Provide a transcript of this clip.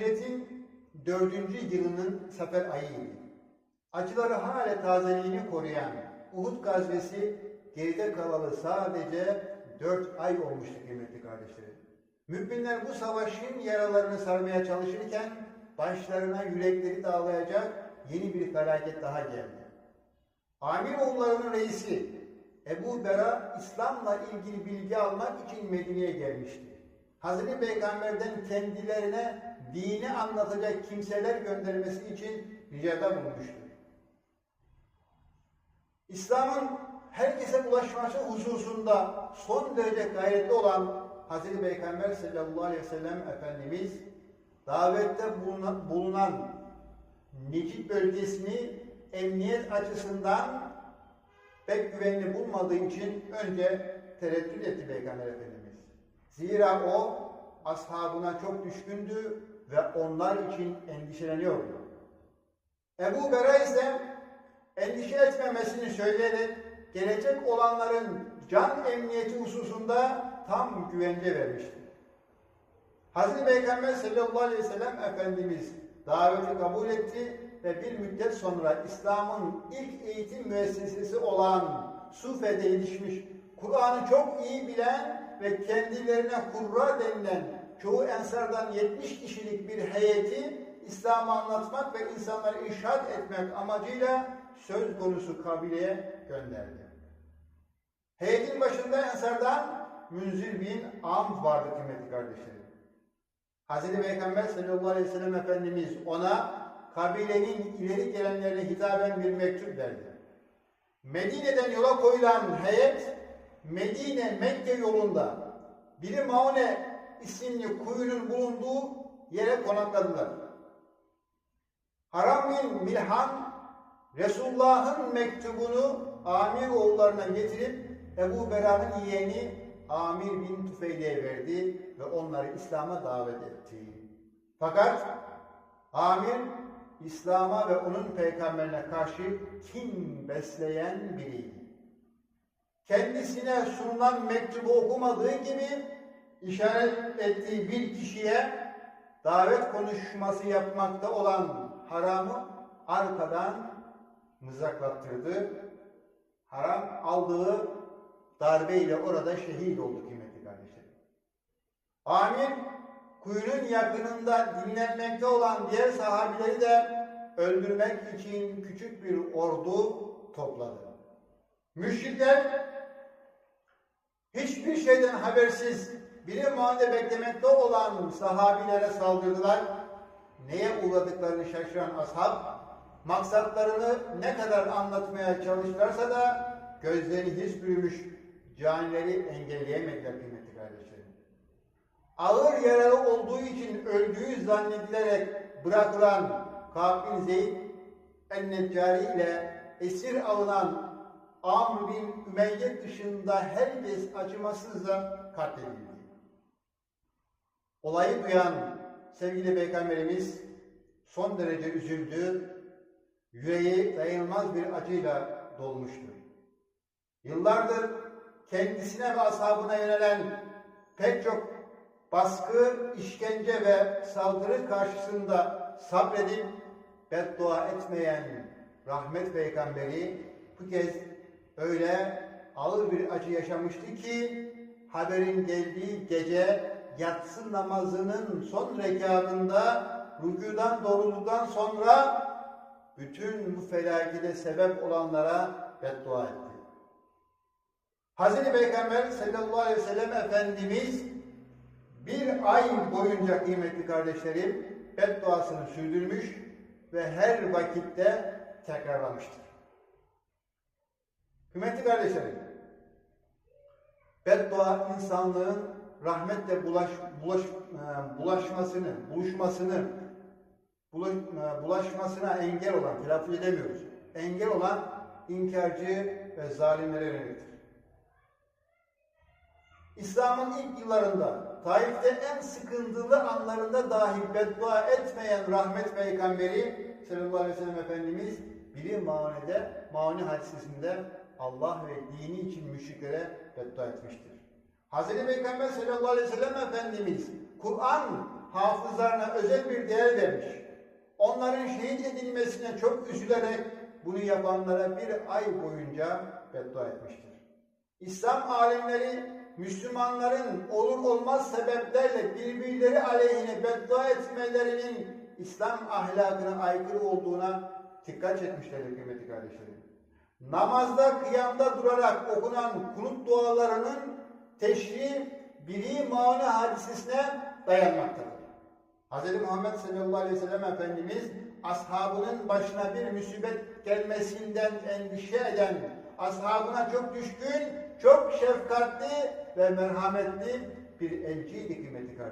Hicretin dördüncü yılının sefer ayıydı. Acıları hala tazeliğini koruyan Uhud gazvesi geride kalalı sadece dört ay olmuştu kıymetli kardeşlerim. Müminler bu savaşın yaralarını sarmaya çalışırken başlarına yürekleri dağlayacak yeni bir felaket daha geldi. Amir oğullarının reisi Ebu Bera İslam'la ilgili bilgi almak için Medine'ye gelmişti. Hazreti Peygamber'den kendilerine dini anlatacak kimseler göndermesi için ricada bulunmuştur. İslam'ın herkese ulaşması hususunda son derece gayretli olan Hazreti Peygamber sallallahu aleyhi ve sellem Efendimiz davette bulunan, bulunan bölgesini emniyet açısından pek güvenli bulmadığı için önce tereddüt etti Peygamber Efendimiz. Zira o ashabına çok düşkündü ve onlar için endişeleniyordu. Ebu Bera ise endişe etmemesini söyleyerek gelecek olanların can emniyeti hususunda tam güvence vermiştir. Hazreti Peygamber sallallahu aleyhi ve sellem Efendimiz daveti kabul etti ve bir müddet sonra İslam'ın ilk eğitim müessesesi olan Sufe'de yetişmiş, Kur'an'ı çok iyi bilen ve kendilerine kurra denilen çoğu ensardan 70 kişilik bir heyeti İslam'ı anlatmak ve insanları irşad etmek amacıyla söz konusu kabileye gönderdi. Heyetin başında ensardan Münzir bin Amr vardı kıymetli kardeşlerim. Hazreti Peygamber sallallahu aleyhi ve sellem Efendimiz ona kabilenin ileri gelenlerine hitaben bir mektup verdi. Medine'den yola koyulan heyet Medine Mekke yolunda biri Maune isimli kuyunun bulunduğu yere konakladılar. Haram bin Milhan Resulullah'ın mektubunu Amir oğullarına getirip Ebu Bera'nın yeğeni Amir bin Tufeyli'ye verdi ve onları İslam'a davet etti. Fakat Amir İslam'a ve onun peygamberine karşı kin besleyen biriydi. Kendisine sunulan mektubu okumadığı gibi işaret ettiği bir kişiye davet konuşması yapmakta olan haramı arkadan mızraklattırdı. Haram aldığı darbeyle orada şehit oldu kıymetli kardeşlerim. Amir kuyunun yakınında dinlenmekte olan diğer sahabileri de öldürmek için küçük bir ordu topladı. Müşrikler hiçbir şeyden habersiz bir muhane beklemekte olan sahabilere saldırdılar. Neye uğradıklarını şaşıran ashab, maksatlarını ne kadar anlatmaya çalıştılarsa da gözleri hiç bürümüş canileri engelleyemediler kıymetli kardeşlerim. Ağır yaralı olduğu için öldüğü zannedilerek bırakılan Ka'b bin Zeyd el-Neccari ile esir alınan Amr bin Ümeyye dışında herkes acımasızca katledildi. Olayı duyan sevgili Peygamberimiz son derece üzüldü, yüreği dayanılmaz bir acıyla dolmuştur. Yıllardır kendisine ve ashabına yönelen pek çok baskı, işkence ve saldırı karşısında sabredip beddua etmeyen rahmet peygamberi bu kez öyle ağır bir acı yaşamıştı ki haberin geldiği gece yatsı namazının son rekatında rükudan doğruluktan sonra bütün bu felakete sebep olanlara beddua etti. Hazreti Peygamber sallallahu aleyhi ve sellem Efendimiz bir ay boyunca kıymetli kardeşlerim bedduasını sürdürmüş ve her vakitte tekrarlamıştır. Kıymetli kardeşlerim, beddua insanlığın rahmetle bulaş, bulaş, e, bulaşmasını, buluşmasını, bulaş, e, bulaşmasına engel olan, telaffuz edemiyoruz, engel olan inkarcı ve zalimlere yöneliktir. İslam'ın ilk yıllarında, Taif'te en sıkıntılı anlarında dahi beddua etmeyen rahmet peygamberi sallallahu aleyhi ve sellem Efendimiz biri manide, mani hadisesinde Allah ve dini için müşriklere beddua etmiştir. Hazreti Peygamber sallallahu aleyhi ve sellem Efendimiz Kur'an hafızlarına özel bir değer vermiş. Onların şehit edilmesine çok üzülerek bunu yapanlara bir ay boyunca beddua etmiştir. İslam alimleri Müslümanların olur olmaz sebeplerle birbirleri aleyhine beddua etmelerinin İslam ahlakına aykırı olduğuna dikkat çekmişlerdir kıymetli kardeşlerim. Namazda kıyamda durarak okunan kunut dualarının teşri biri maune hadisesine dayanmaktadır. Hz. Muhammed sallallahu aleyhi ve sellem Efendimiz ashabının başına bir musibet gelmesinden endişe eden, ashabına çok düşkün, çok şefkatli ve merhametli bir elçiydi kıymetli kardeşlerim.